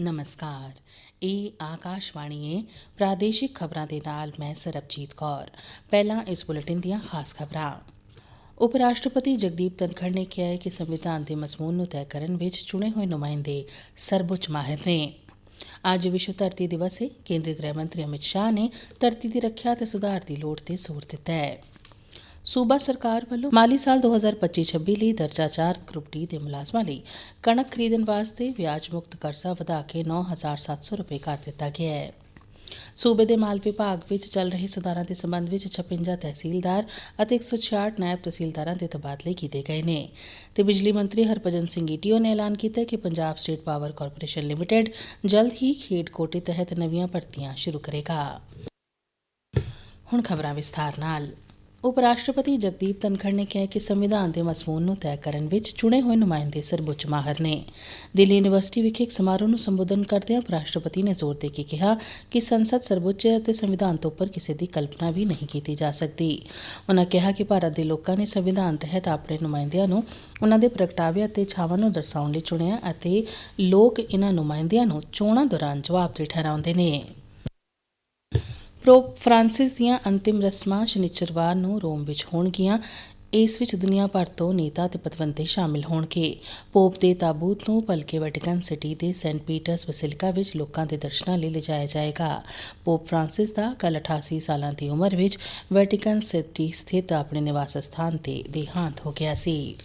ਨਮਸਕਾਰ। ਇਹ ਆਕਾਸ਼ਵਾਣੀ ਹੈ ਪ੍ਰਾਦੇਸ਼ਿਕ ਖਬਰਾਂ ਦੇ ਨਾਲ ਮੈਂ ਸਰਬਜੀਤ ਕੌਰ। ਪਹਿਲਾਂ ਇਸ ਬੁਲੇਟਿਨ ਦੀਆਂ ਖਾਸ ਖਬਰਾਂ। ਉਪ ਰਾਸ਼ਟਰਪਤੀ ਜਗਦੀਪ ਧਨਖੜ ਨੇ ਕਿਹਾ ਹੈ ਕਿ ਸੰਵਿਧਾਨ ਦੇ ਮਜ਼ਮੂਨ ਨੂੰ ਤੈਅ ਕਰਨ ਵਿੱਚ ਚੁਣੇ ਹੋਏ ਨੁਮਾਇੰਦੇ ਸਰਵਉੱਚ ਮਾਹਿਰ ਨੇ। ਅੱਜ ਵਿਸ਼ਵ ਧਰਤੀ ਦਿਵਸ ਹੈ ਕੇਂਦਰੀ ਗ੍ਰਹਿ ਮੰਤਰੀ ਅਮਿਤ ਸ਼ਾਹ ਨੇ ਧਰਤੀ ਦੀ ਰੱਖਿਆ ਤੇ ਸੁਧਾਰ ਦੀ ਲੋੜ ਤੇ ਜ਼ੋਰ ਦਿੱਤਾ ਹੈ। ਸੂਬਾ ਸਰਕਾਰ ਵੱਲੋਂ ਮਾਲੀ ਸਾਲ 2025-26 ਲਈ ਦਰਜਾ 4 ਗਰੁੱਪ ਡੀ ਦੇ ਮੁਲਾਜ਼ਮਾਂ ਲਈ ਕਣਕ ਖਰੀਦਣ ਵਾਸਤੇ ਵਿਆਜ ਮੁਕਤ ਕਰਜ਼ਾ ਵਧਾ ਕੇ 9700 ਰੁਪਏ ਕਰ ਦਿੱਤਾ ਗਿਆ ਹੈ। ਸੂਬੇ ਦੇ ਮਾਲ ਵਿਭਾਗ ਵਿੱਚ ਚੱਲ ਰਹੇ ਸੁਧਾਰਾਂ ਦੇ ਸੰਬੰਧ ਵਿੱਚ 56 ਤਹਿਸੀਲਦਾਰ ਅਤੇ 166 ਨਾਇਬ ਤਹਿਸੀਲਦਾਰਾਂ ਦੇ ਤਬਾਦਲੇ ਕੀਤੇ ਗਏ ਨੇ। ਤੇ ਬਿਜਲੀ ਮੰਤਰੀ ਹਰਭਜਨ ਸਿੰਘ ਈਟੀਓ ਨੇ ਐਲਾਨ ਕੀਤਾ ਕਿ Punjab state power corporation limited ਜਲਦ ਹੀ ਖੇਡ ਕੋਟੇ ਤਹਿਤ ਨਵੀਆਂ ਭਰਤੀਆਂ ਸ਼ੁਰੂ ਕਰੇਗਾ। ਹੁਣ ਖਬਰਾਂ ਵਿਸਥਾਰ ਨਾਲ। ਉਪ ਰਾਸ਼ਟਰਪਤੀ ਜਗਦੀਪ ਧਨਖੜ ਨੇ ਕਿਹਾ ਕਿ ਸੰਵਿਧਾਨ ਦੇ ਮਜ਼ਮੂਨ ਨੂੰ ਤੈਅ ਕਰਨ ਵਿੱਚ ਚੁਣੇ ਹੋਏ ਨੁਮਾਇੰਦੇ ਸਰਵਉੱਚ ਮਾਹਰ ਨੇ। ਦਿੱਲੀ ਯੂਨੀਵਰਸਿਟੀ ਵਿਖੇ ਇੱਕ ਸਮਾਰੋਹ ਨੂੰ ਸੰਬੋਧਨ ਕਰਦਿਆਂ ਉਪ ਰਾਸ਼ਟਰਪਤੀ ਨੇ ਜ਼ੋਰ ਦੇ ਕੇ ਕਿਹਾ ਕਿ ਸੰਸਦ ਸਰਵਉੱਚ ਹੈ ਅਤੇ ਸੰਵਿਧਾਨ ਤੋਂ ਉੱਪਰ ਕਿਸੇ ਦੀ ਕਲਪਨਾ ਵੀ ਨਹੀਂ ਕੀਤੀ ਜਾ ਸਕਦੀ। ਉਨ੍ਹਾਂ ਕਿਹਾ ਕਿ ਭਾਰਤ ਦੇ ਲੋਕਾਂ ਨੇ ਸੰਵਿਧਾਨ ਤਹਿਤ ਆਪਣੇ ਨੁਮਾਇੰਦਿਆਂ ਨੂੰ ਉਨ੍ਹਾਂ ਦੇ ਪ੍ਰਗਟਾਵੇ ਅਤੇ ਛਾਵਾਂ ਨੂੰ ਦਰਸਾਉਣ ਲਈ ਚੁਣਿਆ ਅਤੇ ਲੋਕ ਇਹਨਾਂ ਨੁਮਾਇੰਦਿਆਂ ਨੂੰ ਚੋਣਾਂ ਦੌਰਾਨ ਜਵਾਬਦੇਹ ਠਹਿਰਾਉਂਦੇ ਨੇ। ਪੋਪ ਫ੍ਰਾਂਸਿਸ ਦੀਆਂ ਅੰਤਿਮ ਰਸਮਾਂ ਸ਼ਨੀਚਰਵਾਰ ਨੂੰ ਰੋਮ ਵਿੱਚ ਹੋਣਗੀਆਂ। ਇਸ ਵਿੱਚ ਦੁਨੀਆ ਭਰ ਤੋਂ ਨੇਤਾ ਤੇ ਪਤਵੰਤੇ ਸ਼ਾਮਿਲ ਹੋਣਗੇ। ਪੋਪ ਦੇ ਤਾਬੂਤ ਨੂੰ ਭਲਕੇ ਵੈਟੀਕਨ ਸਿਟੀ ਦੇ ਸੈਂਟ ਪੀਟਰਸ ਬੈਸਿਲਿਕਾ ਵਿੱਚ ਲੋਕਾਂ ਦੇ ਦਰਸ਼ਨਾਂ ਲਈ ਲਿਜਾਇਆ ਜਾਏਗਾ। ਪੋਪ ਫ੍ਰਾਂਸਿਸ ਦਾ ਕੱਲ 88 ਸਾਲਾਂ ਦੀ ਉਮਰ ਵਿੱਚ ਵੈਟੀਕਨ ਸਿਟੀ ਸਥਿਤ ਆਪਣੇ ਨਿਵਾਸ ਸਥਾਨ ਤੇ ਦੇਹਾਂਤ ਹੋ ਗਿਆ ਸੀ।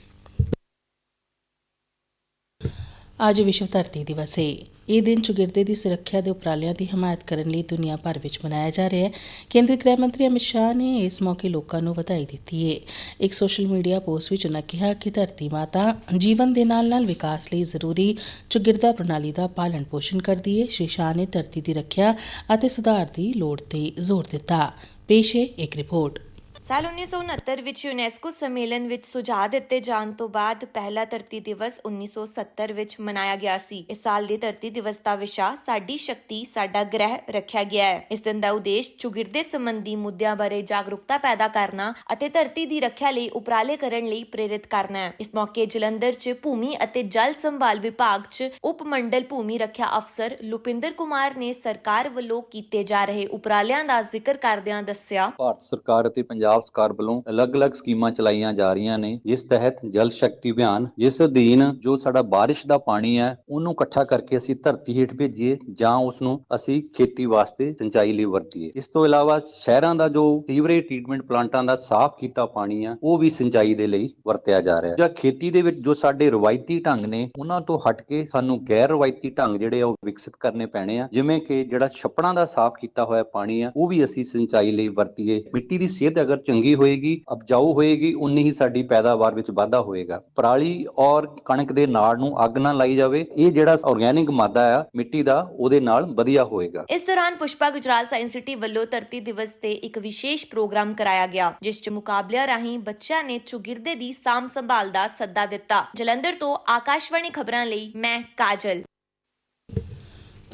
ਅੱਜ ਵਿਸ਼ਵ ਧਰਤੀ ਦਿਵਸ ਹੈ ਇਹ ਦਿਨ ਚੁਗਿਰਦੇ ਦੀ ਸੁਰੱਖਿਆ ਦੇ ਉਪਰਾਲਿਆਂ ਦੀ ਹਮਾਇਤ ਕਰਨ ਲਈ ਦੁਨੀਆ ਭਰ ਵਿੱਚ ਮਨਾਇਆ ਜਾ ਰਿਹਾ ਹੈ। ਕੇਂਦਰੀ ਗ੍ਰਹਿ ਮੰਤਰੀ ਅਮਿਤ ਸ਼ਾਹ ਨੇ ਇਸ ਮੌਕੇ ਲੋਕਾਂ ਨੂੰ ਵਧਾਈ ਦਿੱਤੀ ਹੈ। ਇੱਕ ਸੋਸ਼ਲ ਮੀਡੀਆ ਪੋਸਟ ਵਿੱਚ ਉਨ੍ਹਾਂ ਕਿਹਾ ਕਿ ਧਰਤੀ ਮਾਤਾ ਜੀਵਨ ਦੇ ਨਾਲ-ਨਾਲ ਵਿਕਾਸ ਲਈ ਜ਼ਰੂਰੀ ਚੁਗਿਰਦਾ ਪ੍ਰਣਾਲੀ ਦਾ ਪਾਲਣ ਪੋਸ਼ਣ ਕਰਦੀ ਹੈ। ਸ਼੍ਰੀ ਸ਼ਾਹ ਨੇ ਧਰਤੀ ਦੀ ਰੱਖਿਆ ਅਤੇ ਸੁਧਾਰ ਦੀ ਲੋੜ ਤੇ ਜ਼ੋਰ ਦਿੱਤਾ। ਪੇਸ਼ ਹੈ ਇੱਕ ਰਿਪੋਰਟ। ਸਾਲ 1969 ਵਿੱਚ ਯੂਨੈਸਕੋ ਸੰਮੇਲਨ ਵਿੱਚ ਸੁਝਾਅ ਦਿੱਤੇ ਜਾਣ ਤੋਂ ਬਾਅਦ ਪਹਿਲਾ ਧਰਤੀ ਦਿਵਸ 1970 ਵਿੱਚ ਮਨਾਇਆ ਗਿਆ ਸੀ। ਇਸ ਸਾਲ ਦੇ ਧਰਤੀ ਦਿਵਸ ਦਾ ਵਿਸ਼ਾ ਸਾਡੀ ਸ਼ਕਤੀ, ਸਾਡਾ ਗ੍ਰਹਿ ਰੱਖਿਆ ਗਿਆ ਹੈ। ਇਸ ਦਿਨ ਦਾ ਉਦੇਸ਼ ਚੁਗਿਰਦੇ ਸੰਬੰਧੀ ਮੁੱਦਿਆਂ ਬਾਰੇ ਜਾਗਰੂਕਤਾ ਪੈਦਾ ਕਰਨਾ ਅਤੇ ਧਰਤੀ ਦੀ ਰੱਖਿਆ ਲਈ ਉਪਰਾਲੇ ਕਰਨ ਲਈ ਪ੍ਰੇਰਿਤ ਕਰਨਾ ਹੈ। ਇਸ ਮੌਕੇ ਜਲੰਧਰ 'ਚ ਭੂਮੀ ਅਤੇ ਜਲ ਸੰਭਾਲ ਵਿਭਾਗ 'ਚ ਉਪ ਮੰਡਲ ਭੂਮੀ ਰੱਖਿਆ ਅਫਸਰ ਲੁਪਿੰਦਰ ਕੁਮਾਰ ਨੇ ਸਰਕਾਰ ਵੱਲੋਂ ਕੀਤੇ ਜਾ ਰਹੇ ਉਪਰਾਲਿਆਂ ਦਾ ਜ਼ਿਕਰ ਕਰਦਿਆਂ ਦੱਸਿਆ ਭਾਰਤ ਸਰਕਾਰ ਅਤੇ ਪੰਜਾਬ ਸਰਕਾਰ ਵੱਲੋਂ ਅਲੱਗ-ਅਲੱਗ ਸਕੀਮਾਂ ਚਲਾਈਆਂ ਜਾ ਰਹੀਆਂ ਨੇ, ਜਿਸ ਤਹਿਤ ਜਲ ਸ਼ਕਤੀ ਅਭਿਆਨ, ਜਿਸ ਅਧੀਨ ਜੋ ਸਾਡਾ ਬਾਰਿਸ਼ ਦਾ ਪਾਣੀ ਹੈ, ਉਹਨੂੰ ਇਕੱਠਾ ਕਰਕੇ ਅਸੀਂ ਧਰਤੀ ਹੇਠ ਭੇਜੀਏ ਜਾਂ ਉਸ ਨੂੰ ਅਸੀਂ ਖੇਤੀ ਵਾਸਤੇ ਸਿੰਚਾਈ ਲਈ ਵਰਤੀਏ। ਇਸ ਤੋਂ ਇਲਾਵਾ ਸ਼ਹਿਰਾਂ ਦਾ ਜੋ ਸੀਵਰੇਜ ਟ੍ਰੀਟਮੈਂਟ ਪਲਾਂਟਾਂ ਦਾ ਸਾਫ਼ ਕੀਤਾ ਪਾਣੀ ਆ ਉਹ ਵੀ ਸਿੰਚਾਈ ਦੇ ਲਈ ਵਰਤਿਆ ਜਾ ਰਿਹਾ ਹੈ। ਜਾਂ ਖੇਤੀ ਦੇ ਵਿੱਚ ਜੋ ਸਾਡੇ ਰਵਾਇਤੀ ਢੰਗ ਨੇ, ਉਹਨਾਂ ਤੋਂ ਹਟ ਕੇ ਸਾਨੂੰ ਗੈਰ ਰਵਾਇਤੀ ਢੰਗ ਜਿਹੜੇ ਆ ਉਹ ਵਿਕਸਿਤ ਕਰਨੇ ਪੈਣੇ ਆ, ਜਿਵੇਂ ਕਿ ਜਿਹੜਾ ਛੱਪੜਾਂ ਦਾ ਸਾਫ਼ ਕੀਤਾ ਹੋਇਆ ਪਾਣੀ ਆ ਉਹ ਵੀ ਅਸੀਂ ਸਿੰਚਾਈ ਲਈ ਵਰਤੀਏ। ਮਿੱਟੀ ਦੀ ਸਿਹਤ ਅਗਰ ਚੰਗੀ ਹੋਏਗੀ, ਉਪਜਾਊ ਹੋਏਗੀ, ਉਨੀ ਹੀ ਸਾਡੀ ਪੈਦਾਵਾਰ ਵਿੱਚ ਵਾਧਾ ਹੋਏਗਾ। ਪਰਾਲੀ ਔਰ ਕਣਕ ਦੇ ਨਾੜ ਨੂੰ ਅੱਗ ਨਾ ਲਾਈ ਜਾਵੇ, ਇਹ ਜਿਹੜਾ ਆਰਗੈਨਿਕ ਮਾਦਾ ਆ, ਮਿੱਟੀ ਦਾ, ਉਹਦੇ ਨਾਲ ਵਧੀਆ ਹੋਏਗਾ। ਇਸ ਦੌਰਾਨ ਪੁਸ਼ਪਾ ਗੁਜਰਾਲ ਸਾਇੰਸ ਸਿਟੀ ਵੱਲੋਂ ਧਰਤੀ ਦਿਵਸ ਤੇ ਇੱਕ ਵਿਸ਼ੇਸ਼ ਪ੍ਰੋਗਰਾਮ ਕਰਾਇਆ ਗਿਆ, ਜਿਸ 'ਚ ਮੁਕਾਬਲਿਆਂ ਰਾਹੀਂ ਬੱਚਿਆਂ ਨੇ ਚੁਗਿਰਦੇ ਦੀ ਸਾਂਭ ਸੰਭਾਲ ਦਾ ਸੱਦਾ ਦਿੱਤਾ। ਜਲੰਧਰ ਤੋਂ ਆਕਾਸ਼ਵਾਣੀ ਖਬਰਾਂ ਲਈ ਮੈਂ ਕਾਜਲ।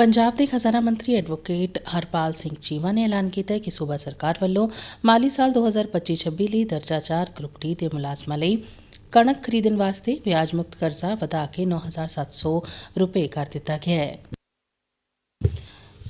ਪੰਜਾਬ ਦੇ ਖਜ਼ਾਨਾ ਮੰਤਰੀ ਐਡਵੋਕੇਟ ਹਰਪਾਲ ਸਿੰਘ ਚੀਮਾ ਨੇ ਐਲਾਨ ਕੀਤਾ ਹੈ ਕਿ ਸੂਬਾ ਸਰਕਾਰ ਵੱਲੋਂ ਮਾਲੀ ਸਾਲ 2025-26 ਲਈ ਦਰਜਾ 4 ਗਰੁੱਪ ਡੀ ਦੇ ਮੁਲਾਜ਼ਮਾਂ ਲਈ ਕਣਕ ਖਰੀਦਣ ਵਾਸਤੇ ਵਿਆਜ ਮੁਕਤ ਕਰਜ਼ਾ ਵਧਾ ਕੇ 9700 ਰੁਪਏ ਕਰ ਦਿੱਤਾ ਗਿਆ ਹੈ।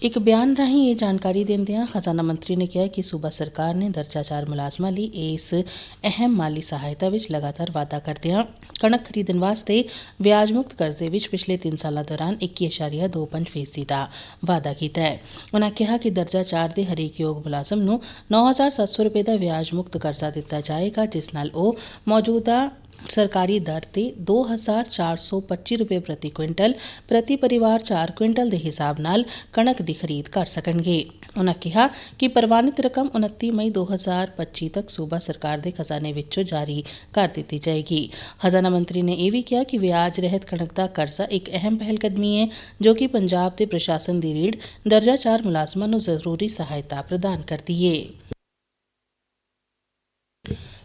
ਇੱਕ ਬਿਆਨ ਰਾਹੀਂ ਇਹ ਜਾਣਕਾਰੀ ਦਿੰਦਿਆਂ ਖਜ਼ਾਨਾ ਮੰਤਰੀ ਨੇ ਕਿਹਾ ਕਿ ਸੂਬਾ ਸਰਕਾਰ ਨੇ ਦਰਜਾ 4 ਮੁਲਾਜ਼ਮਾਂ ਲਈ ਇਸ ਅਹਿਮ ਮਾਲੀ ਸਹਾਇਤਾ ਵਿੱਚ ਲਗਾਤਾਰ ਵਾਧਾ ਕਰਦਿਆਂ ਕਣਕ ਖਰੀਦਣ ਵਾਸਤੇ ਵਿਆਜ ਮੁਕਤ ਕਰਜ਼ੇ ਵਿੱਚ ਪਿਛਲੇ 3 ਸਾਲਾਂ ਦੌਰਾਨ 21.25% ਦਾ ਵਾਧਾ ਕੀਤਾ ਹੈ। ਉਨ੍ਹਾਂ ਕਿਹਾ ਕਿ ਦਰਜਾ 4 ਦੇ ਹਰੇਕ ਯੋਗ ਮੁਲਾਜ਼ਮ ਨੂੰ 9700 ਰੁਪਏ ਦਾ ਵਿਆਜ ਮੁਕਤ ਕਰਜ਼ਾ ਦਿੱਤਾ ਜਾਏਗਾ, ਜਿਸ ਨਾਲ ਉਹ ਮੌਜੂਦਾ ਸਰਕਾਰੀ ਦਰ ਤੇ 2425 ਰੁਪਏ ਪ੍ਰਤੀ ਕੁਇੰਟਲ, ਪ੍ਰਤੀ ਪਰਿਵਾਰ 4 ਕੁਇੰਟਲ ਦੇ ਹਿਸਾਬ ਨਾਲ ਕਣਕ ਦੀ ਖਰੀਦ ਕਰ ਸਕਣਗੇ। ਉਨ੍ਹਾਂ ਕਿਹਾ ਕਿ ਪ੍ਰਵਾਨਿਤ ਰਕਮ 29 ਮਈ 2025 ਤੱਕ ਸੂਬਾ ਸਰਕਾਰ ਦੇ ਖਜ਼ਾਨੇ ਵਿੱਚੋਂ ਜਾਰੀ ਕਰ ਦਿੱਤੀ ਜਾਏਗੀ। ਖਜ਼ਾਨਾ ਮੰਤਰੀ ਨੇ ਇਹ ਵੀ ਕਿਹਾ ਕਿ ਵਿਆਜ ਰਹਿਤ ਕਣਕ ਦਾ ਕਰਜ਼ਾ ਇੱਕ ਅਹਿਮ ਪਹਿਲਕਦਮੀ ਹੈ, ਜੋ ਕਿ ਪੰਜਾਬ ਦੇ ਪ੍ਰਸ਼ਾਸਨ ਦੀ ਰੀੜ ਦਰਜਾ 4 ਮੁਲਾਜ਼ਮਾਂ ਨੂੰ ਜ਼ਰੂਰੀ ਸਹਾਇਤਾ ਪ੍ਰਦਾਨ ਕਰਦੀ ਹੈ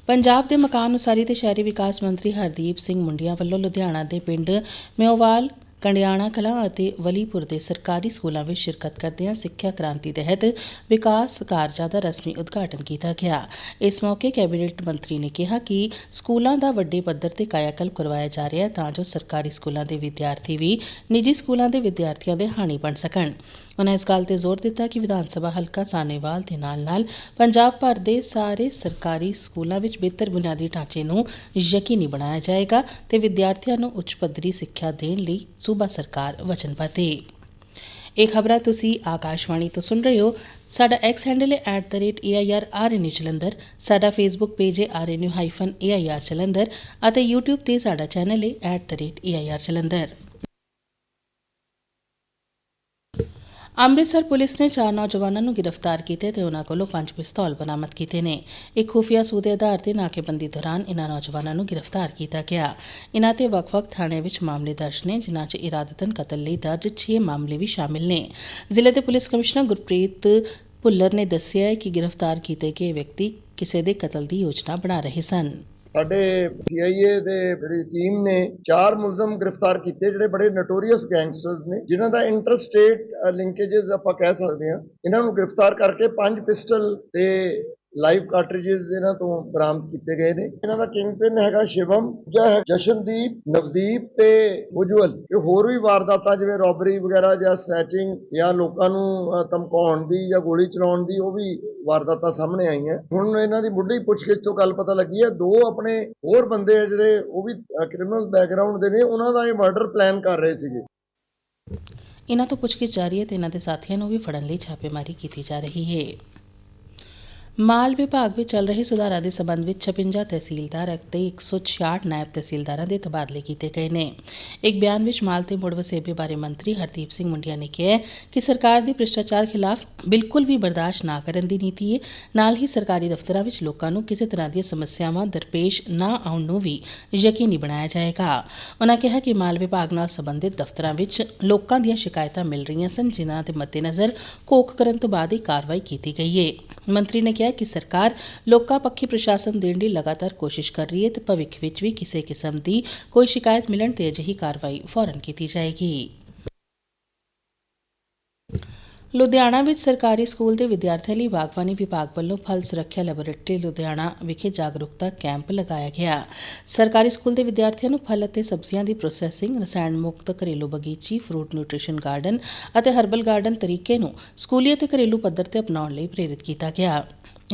ਪੰਜਾਬ ਦੇ ਮਕਾਨ ਉਸਾਰੀ ਤੇ ਸ਼ਹਿਰੀ ਵਿਕਾਸ ਮੰਤਰੀ ਹਰਦੀਪ ਸਿੰਘ ਮੁੰਡੀਆਂ ਵੱਲੋਂ ਲੁਧਿਆਣਾ ਦੇ ਪਿੰਡ ਮਿਓਵਾਲ ਕੰਡਿਆਣਾ, ਕਲਾਂ ਅਤੇ ਵਲੀਪੁਰ ਦੇ ਸਰਕਾਰੀ ਸਕੂਲਾਂ ਵਿੱਚ ਸ਼ਿਰਕਤ ਕਰਦਿਆਂ ਸਿੱਖਿਆ ਕ੍ਰਾਂਤੀ ਤਹਿਤ ਵਿਕਾਸ ਕਾਰਜਾਂ ਦਾ ਰਸਮੀ ਉਦਘਾਟਨ ਕੀਤਾ ਗਿਆ। ਇਸ ਮੌਕੇ ਕੈਬਨਿਟ ਮੰਤਰੀ ਨੇ ਕਿਹਾ ਕਿ ਸਕੂਲਾਂ ਦਾ ਵੱਡੇ ਪੱਧਰ ਤੇ ਕਾਇਆਕਲਪ ਕਰਵਾਇਆ ਜਾ ਰਿਹਾ ਹੈ ਤਾਂ ਜੋ ਸਰਕਾਰੀ ਸਕੂਲਾਂ ਦੇ ਵਿਦਿਆਰਥੀ ਵੀ ਨਿੱਜੀ ਸਕੂਲਾਂ ਦੇ ਵਿਦਿਆਰਥੀਆਂ ਦੇ ਹਾਣੀ ਬਣ ਸਕਣ। ਉਨ੍ਹਾਂ ਇਸ ਗੱਲ ਤੇ ਜ਼ੋਰ ਦਿੱਤਾ ਕਿ ਵਿਧਾਨ ਸਭਾ ਹਲਕਾ ਸਾਨੇਵਾਲ ਦੇ ਨਾਲ-ਨਾਲ ਪੰਜਾਬ ਭਰ ਦੇ ਸਾਰੇ ਸਰਕਾਰੀ ਸਕੂਲਾਂ ਵਿੱਚ ਬਿਹਤਰ ਬੁਨਿਆਦੀ ਢਾਂਚੇ ਨੂੰ ਯਕੀਨੀ ਬਣਾਇਆ ਜਾਏਗਾ ਤੇ ਵਿਦਿਆਰਥੀਆਂ ਨੂੰ ਉੱਚ ਪੱਧਰੀ ਸਿੱਖਿਆ ਦੇਣ ਲਈ ਸੂਬਾ ਸਰਕਾਰ ਵਚਨਬੱਧ ਹੈ ਇਹ ਖਬਰਾਂ ਤੁਸੀਂ ਆਕਾਸ਼ਵਾਣੀ ਤੋਂ ਸੁਣ ਰਹੇ ਹੋ। ਸਾਡਾ ਐਕਸ ਹੈਂਡਲ ਹੈ @airrnu ਜਲੰਧਰ। ਸਾਡਾ ਫੇਸਬੁੱਕ ਪੇਜ ਹੈ rnu-air ਜਲੰਧਰ ਅਤੇ YouTube ਤੇ ਸਾਡਾ ਚੈਨਲ ਹੈ @air ਜਲੰਧਰ। ਅੰਮ੍ਰਿਤਸਰ ਪੁਲਿਸ ਨੇ ਚਾਰ ਨੌਜਵਾਨਾਂ ਨੂੰ ਗ੍ਰਿਫਤਾਰ ਕੀਤੇ ਤੇ ਉਹਨਾਂ ਕੋਲੋਂ ਪੰਜ ਪਿਸਤੌਲ ਬਰਾਮਦ ਕੀਤੇ ਨੇ। ਇੱਕ ਖੁਫੀਆ ਸੂਹ ਦੇ ਆਧਾਰ ਤੇ ਨਾਕੇਬੰਦੀ ਦੌਰਾਨ ਇਨ੍ਹਾਂ ਨੌਜਵਾਨਾਂ ਨੂੰ ਗ੍ਰਿਫਤਾਰ ਕੀਤਾ ਗਿਆ। ਇਨ੍ਹਾਂ ਤੇ ਵੱਖ-ਵੱਖ ਥਾਣੇ ਵਿੱਚ ਮਾਮਲੇ ਦਰਜ ਨੇ, ਜਿਨ੍ਹਾਂ 'ਚ ਇਰਾਦਤਨ ਕਤਲ ਲਈ ਦਰਜ 6 ਮਾਮਲੇ ਵੀ ਸ਼ਾਮਿਲ ਨੇ। ਜ਼ਿਲ੍ਹੇ ਦੇ ਪੁਲਿਸ ਕਮਿਸ਼ਨਰ ਗੁਰਪ੍ਰੀਤ ਭੁੱਲਰ ਨੇ ਦੱਸਿਆ ਕਿ ਗ੍ਰਿਫਤਾਰ ਕੀਤੇ ਗਏ ਵਿਅਕਤੀ ਕਿਸੇ ਦੇ ਕਤਲ ਦੀ ਯੋਜਨਾ ਬਣਾ ਰਹੇ ਸਨ। ਸਾਡੇ ਸੀਆਈਏ ਦੇ ਜਿਹੜੀ ਟੀਮ ਨੇ ਚਾਰ ਮੁਲਜ਼ਮ ਗ੍ਰਿਫਤਾਰ ਕੀਤੇ, ਜਿਹੜੇ ਬੜੇ ਨਟੋਰੀਅਸ ਗੈਂਗਸਟਰਸ ਨੇ, ਜਿਨ੍ਹਾਂ ਦਾ ਇੰਟਰਸਟੇਟ ਲਿੰਕੇजेस ਆਪਾਂ ਕਹਿ ਸਕਦੇ ਹਾਂ। ਇਹਨਾਂ ਨੂੰ ਗ੍ਰਿਫਤਾਰ ਕਰਕੇ ਪੰਜ ਪਿਸਟਲ ਤੇ ਲਾਈਵ ਕਾਰਟ੍ਰਿਜਸ ਇਹਨਾਂ ਤੋਂ ਬਰਾਮਦ ਕੀਤੇ ਗਏ ਨੇ। ਇਹਨਾਂ ਦਾ ਕਿੰਗਪਿਨ ਹੈਗਾ ਸ਼ਿਵਮ, ਜਾਂ ਜਸ਼ਨਦੀਪ, ਨਵਦੀਪ ਤੇ ਉਜਵਲ। ਇਹ ਹੋਰ ਵੀ ਵਾਰਦਾਤਾਂ ਜਿਵੇਂ ਰੋਬਰੀ ਵਗੈਰਾ ਜਾਂ ਸਨੈਚਿੰਗ ਜਾਂ ਲੋਕਾਂ ਨੂੰ ਧਮਕਾਉਣ ਦੀ ਜਾਂ ਗੋਲੀ ਚਲਾਉਣ ਦੀ ਉਹ ਵੀ ਵਾਰਦਾਤਾਂ ਸਾਹਮਣੇ ਆਈਆਂ। ਹੁਣ ਇਹਨਾਂ ਦੀ ਮੁੱਢਲੀ ਪੁੱਛਗਿੱਛ ਤੋਂ ਗੱਲ ਪਤਾ ਲੱਗੀ ਹੈ, ਦੋ ਆਪਣੇ ਹੋਰ ਬੰਦੇ ਜਿਹੜੇ ਉਹ ਵੀ ਕ੍ਰਿਮੀਨਲ ਬੈਕਗ੍ਰਾਉਂਡ ਦੇ ਨੇ, ਉਹਨਾਂ ਦਾ ਇਹ ਮਰਡਰ ਪਲਾਨ ਕਰ ਰਹੇ ਸੀਗੇ। ਇਹਨਾਂ ਤੋਂ ਪੁੱਛਗਿੱਛ ਜਾਰੀ ਹੈ ਤੇ ਇਹਨਾਂ ਦੇ ਸਾਥੀਆਂ ਨੂੰ ਵੀ ਫੜਨ ਲਈ ਛਾਪੇਮਾਰੀ ਕੀਤੀ ਜਾ ਰਹੀ ਹੈ। ਮਾਲ ਵਿਭਾਗ ਵਿੱਚ ਚੱਲ ਰਹੇ ਸੁਧਾਰਾਂ ਦੇ ਸਬੰਧ ਵਿੱਚ 56 ਤਹਿਸੀਲਦਾਰ ਅਤੇ 166 ਨਾਇਬ ਤਹਿਸੀਲਦਾਰਾਂ ਦੇ ਤਬਾਦਲੇ ਕੀਤੇ ਗਏ ਨੇ। ਇੱਕ ਬਿਆਨ ਵਿੱਚ ਮਾਲ ਤੇ ਮੁੜ ਵਸੇਬੇ ਬਾਰੇ ਮੰਤਰੀ ਹਰਦੀਪ ਸਿੰਘ ਮੁੰਡਿਆ ਨੇ ਕਿਹਾ ਕਿ ਸਰਕਾਰ ਦੀ ਭ੍ਰਿਸ਼ਟਾਚਾਰ ਖਿਲਾਫ ਬਿਲਕੁਲ ਵੀ ਬਰਦਾਸ਼ਤ ਨਾ ਕਰਨ ਦੀ ਨੀਤੀ ਹੈ। ਨਾਲ ਹੀ ਸਰਕਾਰੀ ਦਫ਼ਤਰਾਂ ਵਿੱਚ ਲੋਕਾਂ ਨੂੰ ਕਿਸੇ ਤਰ੍ਹਾਂ ਦੀਆਂ ਸਮੱਸਿਆਵਾਂ ਦਰਪੇਸ਼ ਨਾ ਆਉਣ ਨੂੰ ਵੀ ਯਕੀਨੀ ਬਣਾਇਆ ਜਾਏਗਾ। ਉਨ੍ਹਾਂ ਕਿਹਾ ਕਿ ਮਾਲ ਵਿਭਾਗ ਨਾਲ ਸੰਬੰਧਿਤ ਦਫ਼ਤਰਾਂ ਵਿੱਚ ਲੋਕਾਂ ਦੀਆਂ ਸ਼ਿਕਾਇਤਾਂ ਮਿਲ ਰਹੀਆਂ ਸਨ, ਜਿਨ੍ਹਾਂ ਦੇ ਮੱਦੇਨਜ਼ਰ ਕੋਕ ਕਰਨ ਤੋਂ ਬਾਅਦ ਹੀ ਕਾਰਵਾਈ ਕੀਤੀ ਗਈ ਹੈ। ਮੰਤਰੀ ਨੇ ਕਿਹਾ ਕਿ ਸਰਕਾਰ ਲੋਕਾਂ ਪੱਖੀ ਪ੍ਰਸ਼ਾਸਨ ਦੇਣ ਦੀ ਲਗਾਤਾਰ ਕੋਸ਼ਿਸ਼ ਕਰ ਰਹੀ ਹੈ ਤੇ ਭਵਿੱਖ ਵਿੱਚ ਵੀ ਕਿਸੇ ਕਿਸਮ ਦੀ ਕੋਈ ਸ਼ਿਕਾਇਤ ਮਿਲਣ ਤੇ ਅਜਿਹੀ ਕਾਰਵਾਈ ਫੌਰਨ ਕੀਤੀ ਜਾਏਗੀ। ਲੁਧਿਆਣਾ ਵਿੱਚ ਸਰਕਾਰੀ ਸਕੂਲ ਦੇ ਵਿਦਿਆਰਥੀਆਂ ਲਈ ਬਾਗਬਾਨੀ ਵਿਭਾਗ ਵੱਲੋਂ ਫਲ ਸੁਰੱਖਿਆ ਲੈਬੋਰੇਟਰੀ ਲੁਧਿਆਣਾ ਵਿਖੇ ਜਾਗਰੂਕਤਾ ਕੈਂਪ ਲਗਾਇਆ ਗਿਆ। ਸਰਕਾਰੀ ਸਕੂਲ ਦੇ ਵਿਦਿਆਰਥੀਆਂ ਨੂੰ ਫਲ ਅਤੇ ਸਬਜ਼ੀਆਂ ਦੀ ਪ੍ਰੋਸੈਸਿੰਗ, ਰਸਾਇਣ ਮੁਕਤ ਘਰੇਲੂ ਬਗੀਚੀ, ਫਰੂਟ ਨਿਊਟ੍ਰੀਸ਼ਨ ਗਾਰਡਨ ਅਤੇ ਹਰਬਲ ਗਾਰਡਨ ਤਰੀਕੇ ਨੂੰ ਸਕੂਲੀ ਅਤੇ ਘਰੇਲੂ ਪੱਧਰ ਤੇ ਅਪਣਾਉਣ ਲਈ ਪ੍ਰੇਰਿਤ ਕੀਤਾ ਗਿਆ।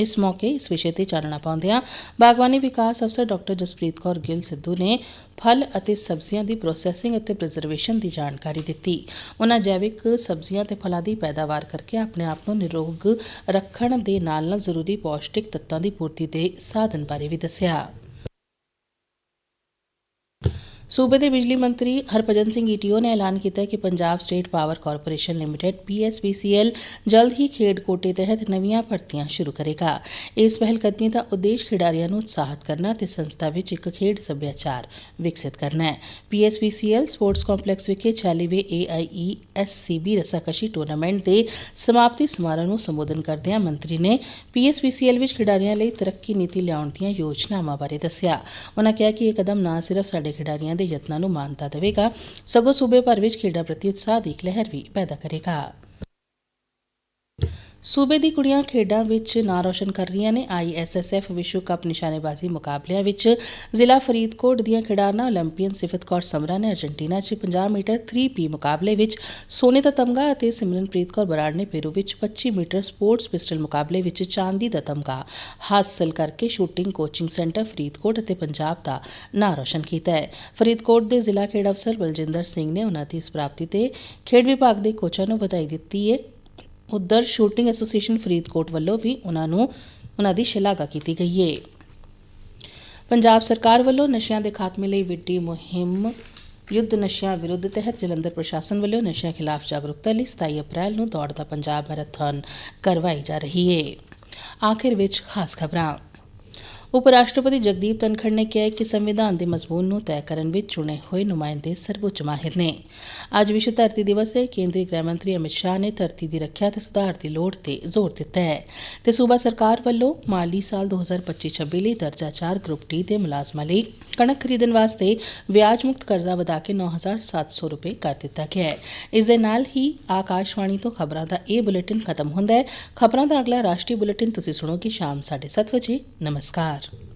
ਇਸ ਮੌਕੇ ਇਸ ਵਿਸ਼ੇ ਤੇ ਚਾਨਣਾ ਪਾਉਂਦਿਆਂ ਬਾਗਬਾਨੀ ਵਿਕਾਸ ਅਫਸਰ ਡਾਕਟਰ ਜਸਪ੍ਰੀਤ ਕੌਰ ਗਿੱਲ ਸਿੱਧੂ ਨੇ ਫਲ ਅਤੇ ਸਬਜ਼ੀਆਂ ਦੀ ਪ੍ਰੋਸੈਸਿੰਗ ਅਤੇ ਪ੍ਰੀਜ਼ਰਵੇਸ਼ਨ ਦੀ ਜਾਣਕਾਰੀ ਦਿੱਤੀ। ਉਹਨਾਂ ਜੈਵਿਕ ਸਬਜ਼ੀਆਂ ਤੇ ਫਲਾਂ ਦੀ ਪੈਦਾਵਾਰ ਕਰਕੇ ਆਪਣੇ ਆਪ ਨੂੰ ਨਿਰੋਗ ਰੱਖਣ ਦੇ ਨਾਲ-ਨਾਲ ਜ਼ਰੂਰੀ ਪੌਸ਼ਟਿਕ ਤੱਤਾਂ ਦੀ ਪੂਰਤੀ ਦੇ ਸਾਧਨ ਬਾਰੇ ਵੀ ਦੱਸਿਆ। ਸੂਬੇ ਦੇ ਬਿਜਲੀ ਮੰਤਰੀ ਹਰਭਜਨ ਸਿੰਘ ਈਟੀਓ ਨੇ ਐਲਾਨ ਕੀਤਾ ਕਿ Punjab state power corporation limited PSPCL ਜਲਦ ਹੀ ਖੇਡ ਕੋਟੇ ਤਹਿਤ ਨਵੀਆਂ ਭਰਤੀਆਂ ਸ਼ੁਰੂ ਕਰੇਗਾ। ਇਸ ਪਹਿਲ ਕਦਮੀ ਦਾ ਉਦੇਸ਼ ਖਿਡਾਰੀਆਂ ਨੂੰ ਉਤਸ਼ਾਹਿਤ ਕਰਨਾ ਤੇ ਸੰਸਥਾ ਵਿੱਚ ਇੱਕ ਖੇਡ ਸੱਭਿਆਚਾਰ ਵਿਕਸਿਤ ਕਰਨਾ ਹੈ। PSPCL ਸਪੋਰਟਸ ਕੰਪਲੈਕਸ ਵਿਖੇ 46ਵੇਂ AIESCB ਰਸਾਕਸ਼ੀ ਟੂਰਨਾਮੈਂਟ ਦੇ ਸਮਾਪਤੀ ਸਮਾਰੋਹ ਨੂੰ ਸੰਬੋਧਨ ਕਰਦਿਆਂ ਮੰਤਰੀ ਨੇ PSPCL ਵਿੱਚ ਖਿਡਾਰੀਆਂ ਲਈ ਤਰੱਕੀ ਨੀਤੀ ਲਿਆਉਣ ਦੀਆਂ ਯੋਜਨਾਵਾਂ ਬਾਰੇ ਦੱਸਿਆ। ਉਹਨਾਂ ਕਿਹਾ ਕਿ ਇਹ ਕਦਮ ਨਾ ਸਿਰਫ ਸਾਡੇ ਖਿਡਾਰੀਆਂ ਦੇ ਯਤਨਾਂ ਨੂੰ ਮਾਨਤਾ ਦੇਵੇਗਾ। ਸਗੋਂ ਸੂਬੇ ਭਰ ਵਿੱਚ ਖੇਡਾਂ ਪ੍ਰਤੀ ਉਤਸ਼ਾਹ ਦੀ ਇੱਕ ਲਹਿਰ ਵੀ ਪੈਦਾ ਕਰੇਗਾ। ਸੂਬੇ ਦੀ ਕੁੜੀਆਂ ਖੇਡਾਂ ਵਿੱਚ ਨਾਂ ਰੌਸ਼ਨ ਕਰ ਰਹੀਆਂ ਨੇ। ਆਈਐਸਐਸਐਫ ਵਿਸ਼ਵ ਕੱਪ ਨਿਸ਼ਾਨੇਬਾਜ਼ੀ ਮੁਕਾਬਲਿਆਂ ਵਿੱਚ ਜ਼ਿਲ੍ਹਾ ਫਰੀਦਕੋਟ ਦੀਆਂ ਖਿਡਾਰਨਾਂ 올림ਪੀਅਨ ਸਿਫਤ ਕੌਰ ਸਮਰਾ ਨੇ ਅਰਜنٹੀਨਾ 'ਚ 50 ਮੀਟਰ 3P ਮੁਕਾਬਲੇ ਵਿੱਚ ਸੋਨੇ ਦਾ ਤਮਗਾ ਅਤੇ ਸਿਮਰਨਪ੍ਰੀਤ ਕੌਰ ਬਰਾੜ ਨੇ ਪੇਰੂ ਵਿੱਚ 25 ਮੀਟਰ ਸਪੋਰਟਸ ਪਿਸਟਲ ਮੁਕਾਬਲੇ ਵਿੱਚ ਚਾਂਦੀ ਦਾ ਤਮਗਾ ਹਾਸਲ ਕਰਕੇ ਸ਼ੂਟਿੰਗ ਕੋਚਿੰਗ ਸੈਂਟਰ ਫਰੀਦਕੋਟ ਅਤੇ ਪੰਜਾਬ ਦਾ ਨਾਂ ਰੌਸ਼ਨ ਕੀਤਾ ਹੈ। ਫਰੀਦਕੋਟ ਦੇ ਜ਼ਿਲ੍ਹਾ ਖੇਡ ਅਫਸਰ ਬਲਜਿੰਦਰ ਸਿੰਘ ਨੇ ਉਹਨਾਂ ਦੀ ਇਸ ਪ੍ਰਾਪਤੀ ਤੇ ਖੇਡ ਵਿਭਾਗ ਦੇ ਕੋਚਾਂ ਨੂੰ ਵਧਾਈ ਦਿੱਤੀ ਹੈ। ਉਧਰ ਸ਼ੂਟਿੰਗ ਐਸੋਸੀਏਸ਼ਨ ਫਰੀਦਕੋਟ ਵੱਲੋਂ ਵੀ ਉਹਨਾਂ ਨੂੰ, ਉਹਨਾਂ ਦੀ ਸ਼ਲਾਘਾ ਕੀਤੀ ਗਈ ਹੈ ਪੰਜਾਬ ਸਰਕਾਰ ਵੱਲੋਂ ਨਸ਼ਿਆਂ ਦੇ ਖਾਤਮੇ ਲਈ ਵਿੱਢੀ ਮੁਹਿੰਮ, ਯੁੱਧ ਨਸ਼ਿਆਂ ਵਿਰੁੱਧ ਤਹਿਤ ਜਲੰਧਰ ਪ੍ਰਸ਼ਾਸਨ ਵੱਲੋਂ ਨਸ਼ਿਆਂ ਖਿਲਾਫ ਜਾਗਰੂਕਤਾ ਲਈ 27 ਅਪ੍ਰੈਲ ਨੂੰ ਦੌੜ ਦਾ ਪੰਜਾਬ ਮੈਰਾਥਨ ਕਰਵਾਈ ਜਾ ਰਹੀ ਹੈ ਆਖਿਰ ਵਿੱਚ ਖਾਸ ਖਬਰਾਂ। ਉਪ ਰਾਸ਼ਟਰਪਤੀ ਜਗਦੀਪ ਧਨਖੜ ਨੇ ਕਿਹਾ ਕਿ ਸੰਵਿਧਾਨ ਦੇ ਮਜ਼ਮੂਨ ਨੂੰ ਤੈਅ ਕਰਨ ਵਿੱਚ ਚੁਣੇ ਹੋਏ ਨੁਮਾਇੰਦੇ ਸਰਵਉੱਚ ਮਾਹਿਰ ਨੇ। ਅੱਜ ਵਿਸ਼ਵ ਧਰਤੀ ਦਿਵਸ ਹੈ। ਕੇਂਦਰੀ ਗ੍ਰਹਿ ਮੰਤਰੀ ਅਮਿਤ ਸ਼ਾਹ ਨੇ ਧਰਤੀ ਦੀ ਰੱਖਿਆ ਤੇ ਸੁਧਾਰ ਦੀ ਲੋੜ ਤੇ ਜ਼ੋਰ ਦਿੱਤਾ ਹੈ ਤੇ ਸੂਬਾ ਸਰਕਾਰ ਵੱਲੋਂ ਮਾਲੀ ਸਾਲ 2025-26 ਲਈ ਦਰਜਾ 4 ਗਰੁੱਪ ਡੀ ਦੇ ਮੁਲਾਜ਼ਮਾਂ ਲਈ ਕਣਕ ਖਰੀਦਣ ਵਾਸਤੇ ਵਿਆਜ ਮੁਕਤ ਕਰਜ਼ਾ ਵਧਾ ਕੇ 9700 ਰੁਪਏ ਕਰ ਦਿੱਤਾ ਗਿਆ ਹੈ। ਇਸ ਦੇ ਨਾਲ ਹੀ ਆਕਾਸ਼ਵਾਣੀ ਤੋਂ ਖਬਰਾਂ ਦਾ ਇਹ ਬੁਲੇਟਿਨ ਖਤਮ ਹੁੰਦਾ ਹੈ। ਖਬਰਾਂ ਦਾ ਅਗਲਾ ਰਾਸ਼ਟਰੀ ਬੁਲੇਟਿਨ ਤੁਸੀਂ ਸੁਣੋਗੇ ਸ਼ਾਮ 7:30 ਵਜੇ। ਨਮਸਕਾਰ। নমস্কার